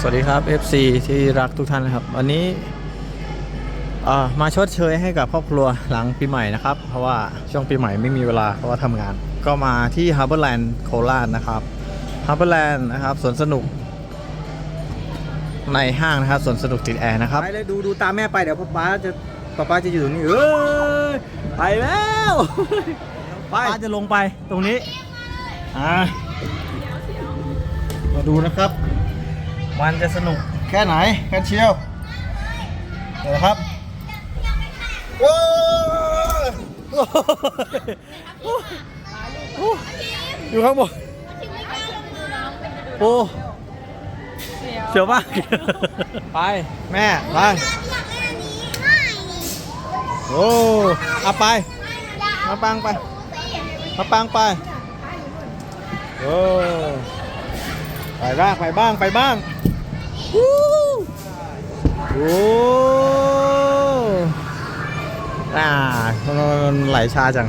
สวัสดีครับ FC ที่รักทุกท่านนะครับ วันนี้เอ่อมาชดเชยให้กับครอบครัวหลังปีใหม่นะครับ เพราะว่าช่วงปีใหม่ไม่มีเวลาเพราะว่าทำงาน ก็มาที่ Harborland โคราชนะครับ Harborland นะครับสวนสนุก ในห้างนะครับสวนสนุกติดแอร์นะครับ ไปเลยดูดูตามแม่ไปเดี๋ยวป๊าป๊าจะป๊าป๊าจะอยู่ตรงนี้เอ้ยไปแล้วไปป้าจะลงไปตรงนี้อ่ามาดูนะครับ มันจะสนุกแค่ไหนแค่เชียวเดี๋ยวนะครับโอ้ยโอ้ยอยู่ข้างบนโอ้เสียวมากไปแม่ไปโอ้เอาไปมาปังไปมาปังไปโอ้ไปบ้างไปบ้างไปบ้างวู้ โอ้อ่ามันไหลชาจัง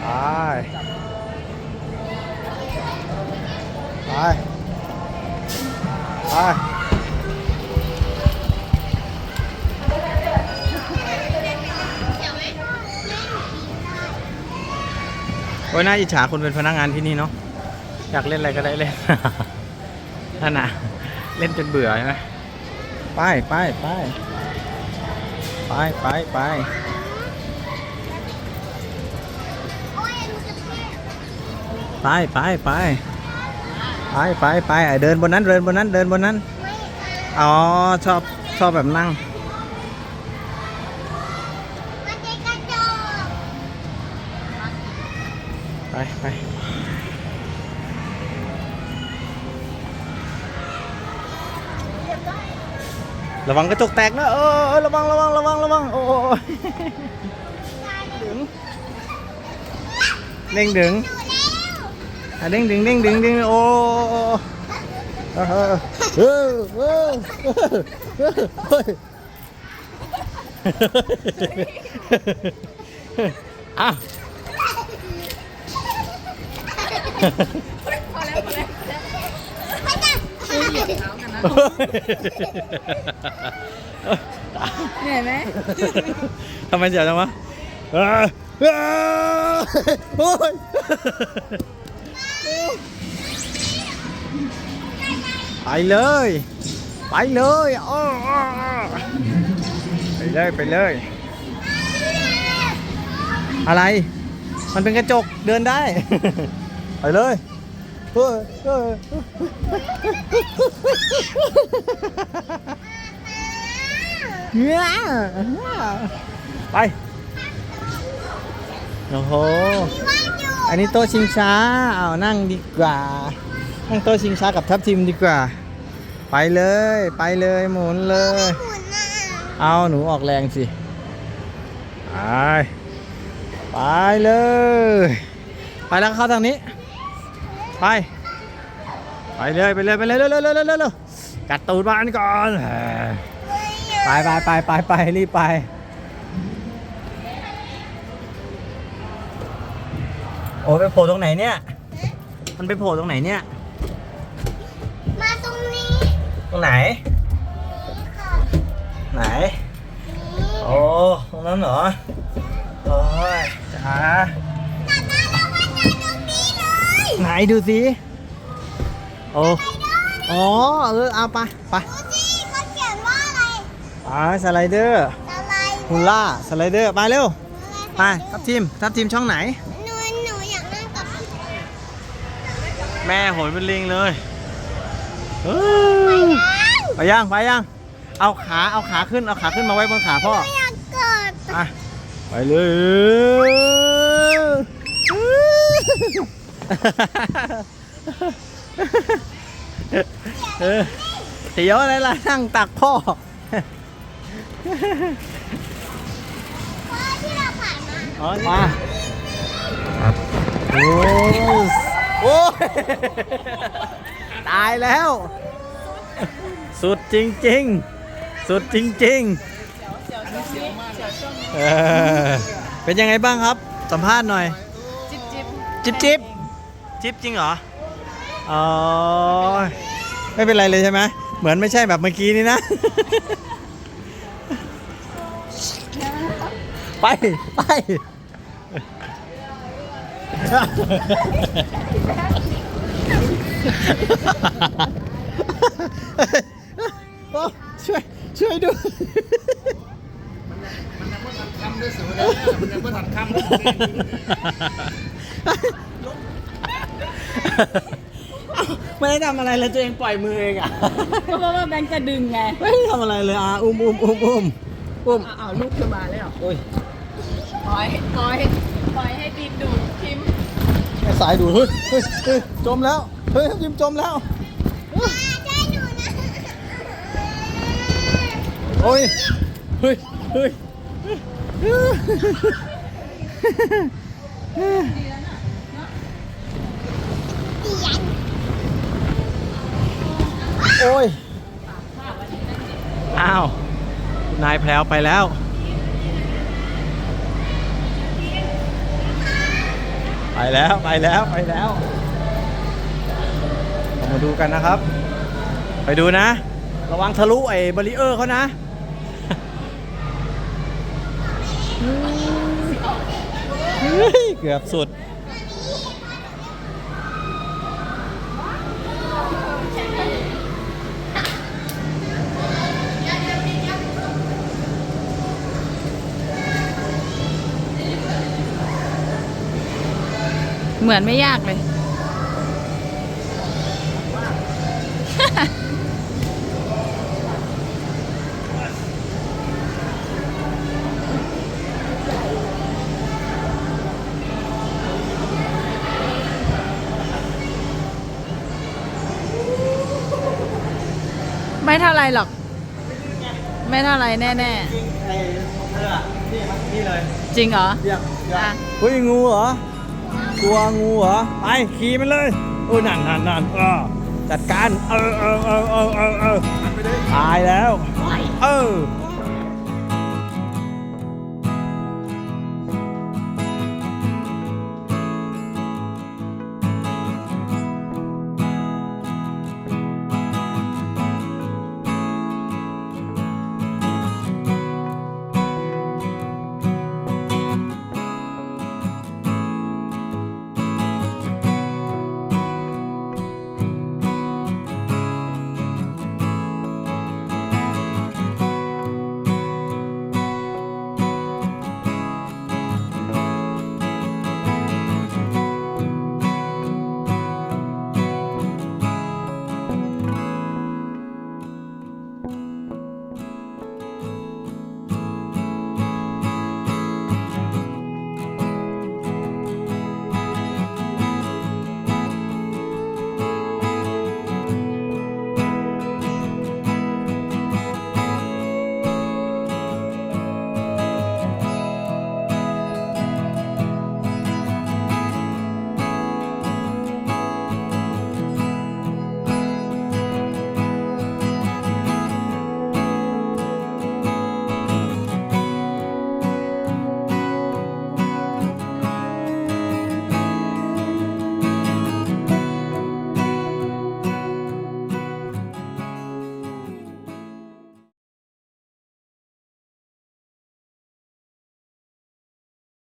ไปไปไปโอ้ยน่าอิจฉาคนเป็นพนักงานที่นี่เนาะ อยากเล่นอะไรก็ได้เล่น นั่นน่ะ เล่นจนเบื่อใช่ไหมไปไปไปไปไปไปไปไปไปไปไปไปเดินบนนั้นเดินบนนั้นเดินบนนั้น อ๋อ ชอบชอบแบบนั่งไปไป ระวังกระจกแตกนะเออเออระวังระวังระวังระวังโอ้ยดึงเด้งดึงอะเด้งดึงเด้งดึงเด้งโอ้เออเออเออเออเฮ้ยอะ เหนื่อยไหมทำไมเสียวจังวะโอ้ยไปเลย ไปเลยอ้ออ้ออ้อไปเลยไปเลย อะไร มันเป็นกระจกเดินได้ ไปเลยเฮ้ยเฮ้ยเนี่ย ไป โอ้โห อันนี้โต๊ะชิงช้า เอานั่งดีกว่า นั่งโต๊ะชิงช้ากับทัพทีมดีกว่า ไปเลย ไปเลยหมุนเลย เอาหนูออกแรงสิ ไป ไปเลย ไปแล้วเข้าทางนี้ ไป ไปเลย ไปเลย ไปเลยเร็วเร็วเร็วเร็วเร็วเร็วกัดตูดมันก่อน ไปไปไปไปไปรีบไป โอ้ยไปโผล่ตรงไหนเนี่ย มันไปโผล่ตรงไหนเนี่ย มาตรงนี้ตรงไหน ค่ะไหนโอ้ ตรงนั้นเหรอ โอ้ยจ๋าไหนดูสิ โอ้ อ๋อ เออ เอาไปไปดูสิเขาเขียนว่าอะไร ไปสไลเดอร์อะไรฮุลล่าสไลเดอร์ไปเร็วไปทับทีมทับทีมช่องไหน หนูหนูอยากนั่งกับพี่แม่โหยเป็นลิงเลยเอไปแล้วอไปยังไปยังเอาขาเอาขาขึ้นเอาขาขึ้นมาไว้บนขาพ่อไม่อยากเกิดอะไปเลยเออเดี๋ยวอะไรล่ะนั่งตักพ่อว่า ที่เราผ่านมาอ๋อมาโอ้ยโอ้ยตายแล้ว สุดจริง ๆ สุดจริง ๆ เออ เป็นยังไงบ้างครับ สัมภาษณ์หน่อย จิ๊บจิ๊บจิ๊บจิ๊บจิ๊บจริงเหรอ อ๋อ ไม่เป็นไรเลยใช่ไหม เหมือนไม่ใช่แบบเมื่อกี้นี่นะ ไป ไปโอ้ช่วย ช่วยด้วยทำด้วยสูดแล้วมันยังไม่ทันคำไม่ได้ทำอะไรเลยตัวเองปล่อยมือเองอะ ก็เพราะว่าแบงค์จะดึงไง ไม่ได้ทำอะไรเลยอะอุ้มอุ้มอุ้มอุ้ม อุ้มเอาเอาลูกเธอมาแล้วโอ้ยปล่อยปล่อยปล่อยให้ดินดูดทิมไอ้สายดูดเฮ้ยเฮ้ยเฮ้ยจมแล้วเฮ้ยยิมจมแล้วช่วยหนูนะโอ้ยเฮ้ยเฮ้ยโอ้ยอ้าว นายแพลวไปแล้ว ไปแล้วไปแล้วไปแล้วเรามาดูกันนะครับ ไปดูนะ ระวังทะลุไอ้บาริเออร์เขานะเฮ้ยเกือบสุด เหมือนไม่ยากเลย ไม่เท่าไรหรอก ไม่เท่าไรแน่จริงไอ้เธออะนี่มันนี่เลย ๆ จริงเหรอ เรียกเรียก อะ เฮ้ยงูเหรอ กลัวงูเหรอ ไป ขี่มันเลยโอ้นั่นนั่นนั่นเออจัดการ เออเออเออเออเออเออตายแล้ว เออ